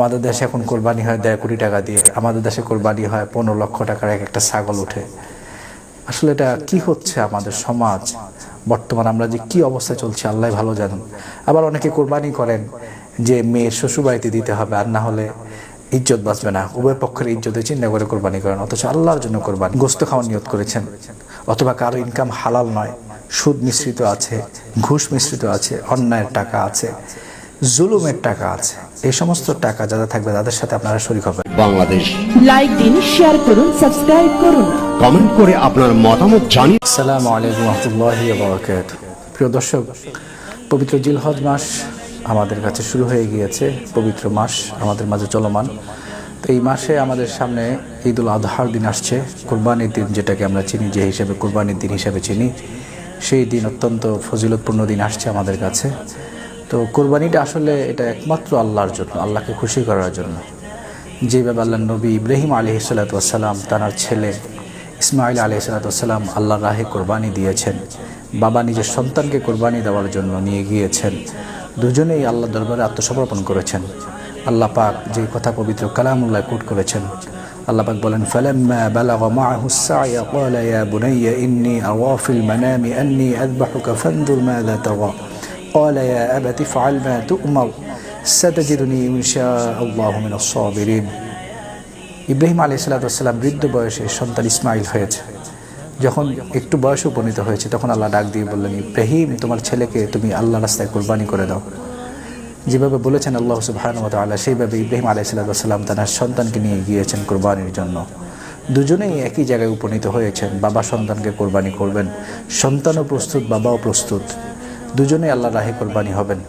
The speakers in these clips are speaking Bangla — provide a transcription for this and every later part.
আমাদের দেশে এখন কোরবানি হয় দেড় কোটি টাকা দিয়ে। আমাদের দেশে কোরবানি হয় পনেরো লক্ষ টাকার এক একটা ছাগল উঠে। আসলে এটা কি হচ্ছে আমাদের সমাজ? বর্তমান আমরা যে কি অবস্থায় চলছে, আল্লাহ ভালো জানেন। আবার অনেকে কোরবানি করেন যে মেয়ের শ্বশুরবাড়িতে দিতে হবে, আর না হলে ইজ্জত বাঁচবে না। উভয় পক্ষের ইজ্জতে চিন্তা করে কোরবানি করেন, অথচ আল্লাহর জন্য কোরবানি। গোস্ত খাওয়ার নিয়ত করেছেন, অথবা কারও ইনকাম হালাল নয়, সুদ মিশ্রিত আছে, ঘুষ মিশ্রিত আছে, অন্যায়ের টাকা আছে। জুলুমের টাকা আছে। এই সমস্ত টাকা যারা থাকবে তাদের সাথে আপনারা শরিক হবেন। বাংলাদেশ। লাইক দিন শেয়ার করুন সাবস্ক্রাইব করুন। কমেন্ট করে আপনার মতামত জানিয়ে আসসালামু আলাইকুম রহমতুল্লাহি প্রিয় দর্শক পবিত্র জিলহজ মাস আমাদের কাছে শুরু হয়ে গিয়েছে। পবিত্র মাস আমাদের মাঝে চলমান। তো এই মাসে আমাদের সামনে ঈদ উল আজহার দিন আসছে। কোরবানির দিন যেটাকে আমরা চিনি যে হিসেবে কোরবানির দিন হিসেবে চিনি সেই দিন অত্যন্ত ফজিলতপূর্ণ দিন আসছে আমাদের কাছে। তো কোরবানিটা আসলে এটা একমাত্র আল্লাহর জন্য, আল্লাহকে খুশি করার জন্য। যেভাবে আল্লাহ নবী ইব্রাহিম আলী সাল্লাতাম তাঁর ছেলে ইসমাইল আলী সাল্লাতাম আল্লাহ রাহে কোরবানি দিয়েছেন, বাবা নিজের সন্তানকে কোরবানি দেওয়ার জন্য নিয়ে গিয়েছেন, দুজনেই আল্লাহ দরবারে আত্মসমর্পণ করেছেন। আল্লাহ পাক যে কথা পবিত্র কালামুল্লাহ কোট করেছেন। আল্লাহ পাক বলেন, ফালাম্মা বালাগা মাআহু ইয়া মানামি আন্নী আযবাহুকা ফানজুর মাযা তারা قال يا أبت افعل ما تؤمر ستجدني إن شاء الله من الصابرين ইব্রাহিম আলী সাল্লাম বৃদ্ধ বয়সে সন্তান ইসমাইল হয়েছে যখন একটু বয়স উপনীত হয়েছে তখন আল্লাহ ডাক দিয়ে বললেন ইব্রাহিম তোমার ছেলেকে তুমি আল্লাহ রাস্তায় কোরবানি করে দাও যেভাবে বলেছেন আল্লাহ সুবহান আল্লাহ সেইভাবে ইব্রাহিম আলাই সাল্লাম তার সন্তানকে নিয়ে গিয়েছেন কোরবানির জন্য দুজনেই একই জায়গায় উপনীত হয়েছেন বাবা সন্তানকে কোরবানি করবেন সন্তানও প্রস্তুত বাবাও প্রস্তুত দুজনেই আল্লাহ রাহে কোরবানি হবেন।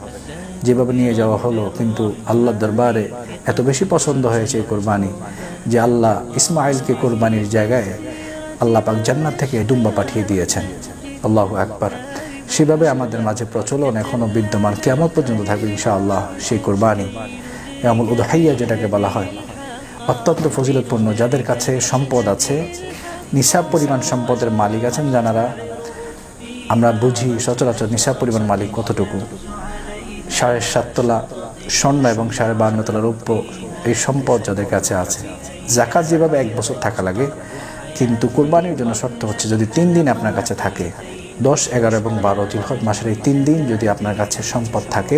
যেভাবে নিয়ে যাওয়া হলো, কিন্তু আল্লাহর দরবারে এত বেশি পছন্দ হয়েছে এই কোরবানি যে আল্লাহ ইসমাইলকে কোরবানির জায়গায় আল্লাহ পাক জান্নাত থেকে ডুম্বা পাঠিয়ে দিয়েছেন। আল্লাহ একবার সেভাবে আমাদের মাঝে প্রচলন এখনও বিদ্যমান। কেমন পর্যন্ত থাকবে ইনশাআল্লাহ সেই কোরবানি। আমল উদহাইয়া যেটাকে বলা হয়। অত্যন্ত ফজিলতপূর্ণ। যাদের কাছে সম্পদ আছে, নিসাব পরিমাণ সম্পদের মালিক আছেন যারা আমরা বুঝি সচরাচর নিসাব পরিমাণ মালিক কতটুকু? সাড়ে সাত তোলা স্বর্ণ এবং সাড়ে বান্ন তোলা রৌপ্য এই সম্পদ যাদের কাছে আছে। জাকাত যেভাবে এক বছর থাকা লাগে, কিন্তু কোরবানির জন্য শর্ত হচ্ছে যদি তিন দিন আপনার কাছে থাকে, দশ, এগারো এবং বারো জিলহজ মাসের এই তিন দিন যদি আপনার কাছে সম্পদ থাকে,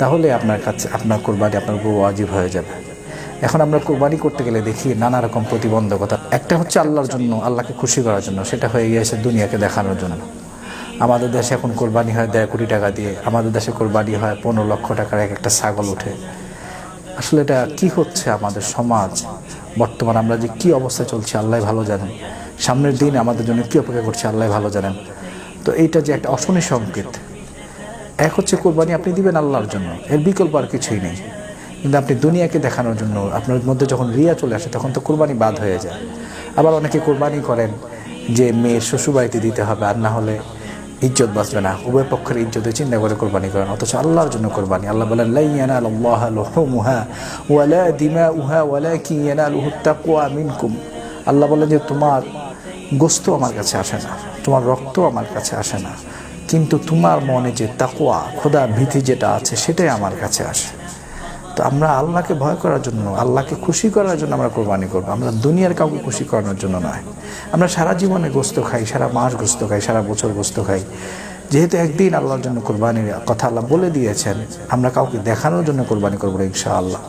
তাহলে আপনার কাছে, আপনার কোরবানি আপনার বউ আজীব হয়ে যাবে। এখন আমরা কোরবানি করতে গেলে দেখি নানা রকম প্রতিবন্ধকতা। একটা হচ্ছে আল্লাহর জন্য, আল্লাহকে খুশি করার জন্য, সেটা হয়ে গিয়েছে দুনিয়াকে দেখানোর জন্য। আমাদের দেশে এখন কোরবানি হয় দেড় কোটি টাকা দিয়ে। আমাদের দেশে কোরবানি হয় পনেরো লক্ষ টাকার এক একটা ছাগল ওঠে। আসলে এটা কি হচ্ছে আমাদের সমাজ? বর্তমান আমরা যে কি অবস্থায় চলছে, আল্লাহ ভালো জানেন। সামনের দিন আমাদের জন্য কী অপেক্ষা করছে, আল্লাহ ভালো জানেন। তো এইটা যে একটা অশনি সংকেত। এক হচ্ছে কোরবানি আপনি দিবেন আল্লাহর জন্য। এর বিকল্প আর কিছুই নেই। কিন্তু আপনি দুনিয়াকে দেখানোর জন্য, আপনার মধ্যে যখন রিয়া চলে আসে, তখন তো কোরবানি বাদ হয়ে যায়। আবার অনেকে কোরবানি করেন যে মেয়ের শ্বশুরবাড়িতে দিতে হবে, আর না হলে ইজ্জত বাঁচবে না। উভয় পক্ষের ইজ্জত ইজ্জতে চিন্তা করে কোরবানি করেন অথচ আল্লাহর জন্য কোরবানি। আল্লাহ বলেন লাইয়ানা আল্লাহ লুহুমুহা ওয়ালা দিমাউহা ওয়ালাকিন ইয়ানালুহু তাকওয়া মিনকুম। আল্লাহ বলেন যে, তোমার গোস্ত আমার কাছে আসে না। তোমার রক্ত আমার কাছে আসে না। কিন্তু তোমার মনে যে তাকওয়া, খোদা ভীতি যেটা আছে, সেটাই আমার কাছে আসে। তো আমরা আল্লাহকে ভয় করার জন্য আল্লাহকে খুশি করার জন্য আমরা কোরবানি করব। আমরা দুনিয়ার কাউকে খুশি করানোর জন্য নয়। আমরা সারা জীবনে গোস্ত খাই, সারা মাস গোস্ত খাই, সারা বছর গোস্ত খাই। যেহেতু একদিন আল্লাহর জন্য কোরবানির কথা আল্লাহ বলে দিয়েছেন, আমরা কাউকে দেখানোর জন্য কোরবানি করব ইনশা আল্লাহ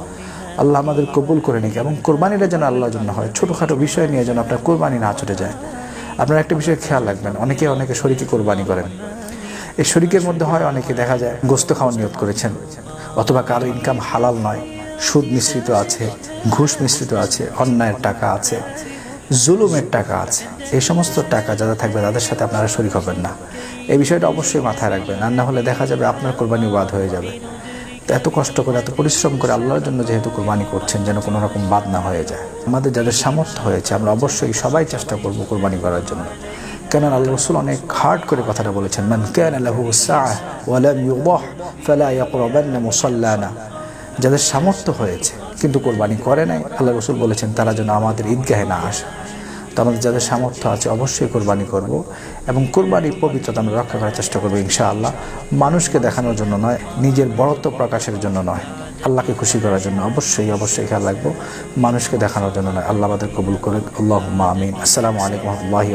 আল্লাহ আমাদের কবুল করে নিক এবং কোরবানিটা যেন আল্লাহর জন্য হয়, ছোটোখাটো বিষয় নিয়ে যেন আপনার কোরবানি না ছুটে যায়। আপনারা একটা বিষয়ে খেয়াল রাখবেন, অনেকে অনেকে শরীকে কোরবানি করেন। এই শরিকের মধ্যে হয়, অনেকে দেখা যায় গোস্ত খাওয়ার নিয়ত করেছেন। অথবা কারও ইনকাম হালাল নয়, সুদ মিশ্রিত আছে, ঘুষ মিশ্রিত আছে, অন্যায়ের টাকা আছে, জুলুমের টাকা আছে এই সমস্ত টাকা যারা থাকবে তাদের সাথে আপনারা শরিক হবেন না। এই বিষয়টা অবশ্যই মাথায় রাখবেন, আর না হলে দেখা যাবে আপনার কোরবানি বাদ হয়ে যাবে। তো এত কষ্ট করে, এত পরিশ্রম করে আল্লাহর জন্য যেহেতু কোরবানি করছেন, যেন কোনো রকম বাদ না হয়ে যায়। আমাদের যাদের সামর্থ্য হয়েছে, আমরা অবশ্যই সবাই চেষ্টা করব কোরবানি করার জন্য। কেন আল্লাহ রসুল অনেক হার্ড করে কথাটা বলেছেন, মান কেন লাহু সাহ ওয়ালাম যাদের সামর্থ্য হয়েছে, কিন্তু কোরবানি করে নাই, আল্লাহ রসুল বলেছেন, তারা যেন আমাদের ঈদগাহে না আসে। তো আমাদের যাদের সামর্থ্য আছে, অবশ্যই কোরবানি করব এবং কোরবানির পবিত্রতা আমরা রক্ষা করার চেষ্টা করব ইনশাআল্লাহ। মানুষকে দেখানোর জন্য নয়, নিজের বড়ত্ব প্রকাশের জন্য নয়, আল্লাহকে খুশি করার জন্য অবশ্যই অবশ্যই খেয়াল রাখব। মানুষকে দেখানোর জন্য নয়, আল্লাহ আমাদের কবুল করে আল্লাহ আমিন। আসসালামু আলাইকুম রহমতুল্লাহি